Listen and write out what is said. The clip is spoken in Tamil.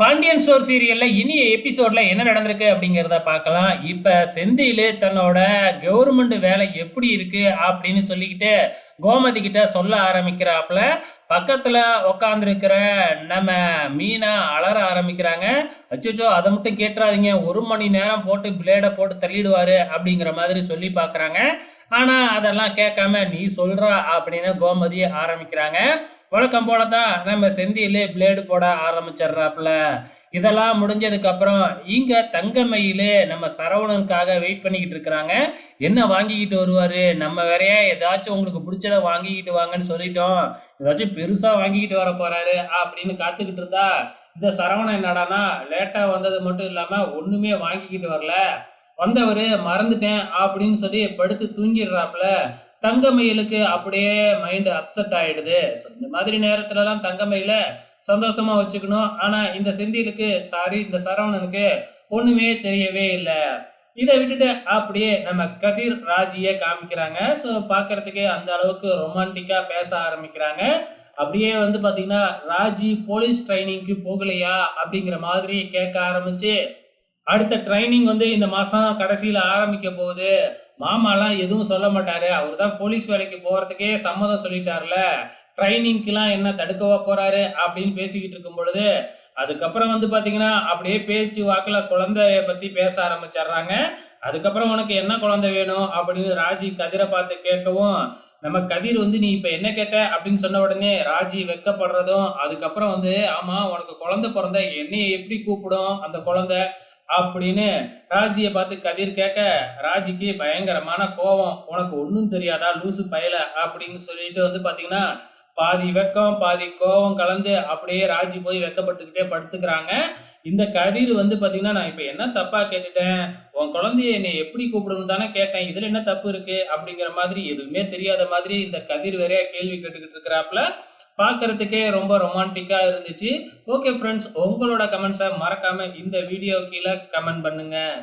பாண்டியன் ஸ்டோர் சீரியல்ல இனி எபிசோட்ல என்ன நடந்திருக்கு அப்படிங்கிறத பார்க்கலாம். இப்ப செந்தில் தன்னோட கவர்மெண்ட் வேலை எப்படி இருக்கு அப்படின்னு சொல்லிக்கிட்டு கோமதி கிட்ட சொல்ல ஆரம்பிக்கிறாப்புல. பக்கத்துல உக்காந்துருக்கிற நம்ம மீனா அலற ஆரம்பிக்கிறாங்க. அச்சோச்சோ அதை மட்டும் கேட்டுறாதீங்க. ஒரு மணி நேரம் போட்டு பிளேடை போட்டு தள்ளிடுவாரு அப்படிங்கிற மாதிரி சொல்லி பார்க்குறாங்க. ஆனா அதெல்லாம் கேட்காம நீ சொல்றா அப்படின்னு கோமதி ஆரம்பிக்கிறாங்க. வழக்கம் போல தான் நம்ம செந்தியில் பிளேடு போட ஆரம்பிச்சிடுறாப்புல. இதெல்லாம் முடிஞ்சதுக்கு அப்புறம் இங்க தங்கமயிலே நம்ம சரவணனுக்காக வெயிட் பண்ணிக்கிட்டு இருக்கிறாங்க. என்ன வாங்கிக்கிட்டு வருவாரு? நம்ம வேறைய ஏதாச்சும் உங்களுக்கு பிடிச்சத வாங்கிக்கிட்டு வாங்கன்னு சொல்லிட்டோம். ஏதாச்சும் பெருசா வாங்கிக்கிட்டு வர போறாரு அப்படின்னு காத்துக்கிட்டு இருந்தா இந்த சரவணன் என்னடானா லேட்டா வந்தது மட்டும் இல்லாம ஒண்ணுமே வாங்கிக்கிட்டு வரல. வந்தவர் மறந்துட்டேன் அப்படின்னு சொல்லி படுத்து தூங்கிடுறாப்புல. தங்கமயிலுக்கு அப்படியே மைண்டு அப்செட் ஆயிடுது. ஸோ இந்த மாதிரி நேரத்துலலாம் தங்கமயில சந்தோஷமா வச்சுக்கணும். ஆனா இந்த செந்திலுக்கு சாரி இந்த சரவணனுக்கு ஒண்ணுமே தெரியவே இல்லை. இதை விட்டுட்டு அப்படியே நம்ம கதிர் ராஜியை காமிக்கிறாங்க. ஸோ பார்க்கறதுக்கே அந்த அளவுக்கு ரொமான்டிக்கா பேச ஆரம்பிக்கிறாங்க. அப்படியே வந்து பாத்தீங்கன்னா ராஜி போலீஸ் ட்ரைனிங்க்கு போகலையா அப்படிங்கிற மாதிரி கேட்க ஆரம்பிச்சு அடுத்த ட்ரைனிங் வந்து இந்த மாசம் கடைசியில ஆரம்பிக்க போகுது. மாமாலாம் எதுவும் சொல்ல மாட்டாரு. அவர் தான் போலீஸ் வேலைக்கு போகிறதுக்கே சம்மதம் சொல்லிட்டார்ல. ட்ரைனிங்க்கெலாம் என்ன தடுக்கவா போகிறாரு அப்படின்னு பேசிக்கிட்டு இருக்கும் பொழுது அதுக்கப்புறம் வந்து பார்த்தீங்கன்னா அப்படியே பேச்சு வாக்கில் குழந்தைய பற்றி பேச ஆரம்பிச்சிடுறாங்க. அதுக்கப்புறம் உனக்கு என்ன குழந்தை வேணும் அப்படின்னு ராஜி கதிரை பார்த்து கேட்கவும் நம்ம கதிர் வந்து நீ இப்போ என்ன கேட்ட அப்படின்னு சொன்ன உடனே ராஜி வெக்கப்படுறதும் அதுக்கப்புறம் வந்து ஆமாம் உனக்கு குழந்தை பிறந்த என்னையை எப்படி கூப்பிடும் அந்த குழந்தை? அப்படின்னு ராஜியை பார்த்து கதிர் கேட்க ராஜிக்கு பயங்கரமான கோபம் உனக்கு ஒன்றும் தெரியாதா? லூசு பயல அப்படின்னு சொல்லிட்டு வந்து பாத்தீங்கன்னா பாதி வெக்கம் பாதி கோபம் கலந்து அப்படியே ராஜி போய் வெக்கப்பட்டுக்கிட்டே படுத்துக்கிறாங்க. இந்த கதிர் வந்து பாத்தீங்கன்னா நான் இப்போ என்ன தப்பாக கேட்டுட்டேன்? உன் குழந்தைய என்னை எப்படி கூப்பிடணும் தானே கேட்டேன். இதில் என்ன தப்பு இருக்கு? அப்படிங்கிற மாதிரி எதுவுமே தெரியாத மாதிரி இந்த கதிர் வேறையா கேள்வி கேட்டுக்கிட்டு இருக்கிறாப்புல பார்க்கறதுக்கே ரொம்ப ரொமான்டிக்காக இருந்துச்சு. ஓகே ஃப்ரெண்ட்ஸ் உங்களோட கமெண்ட்ஸை மறக்காமல் இந்த வீடியோ கீழே கமெண்ட் பண்ணுங்கள்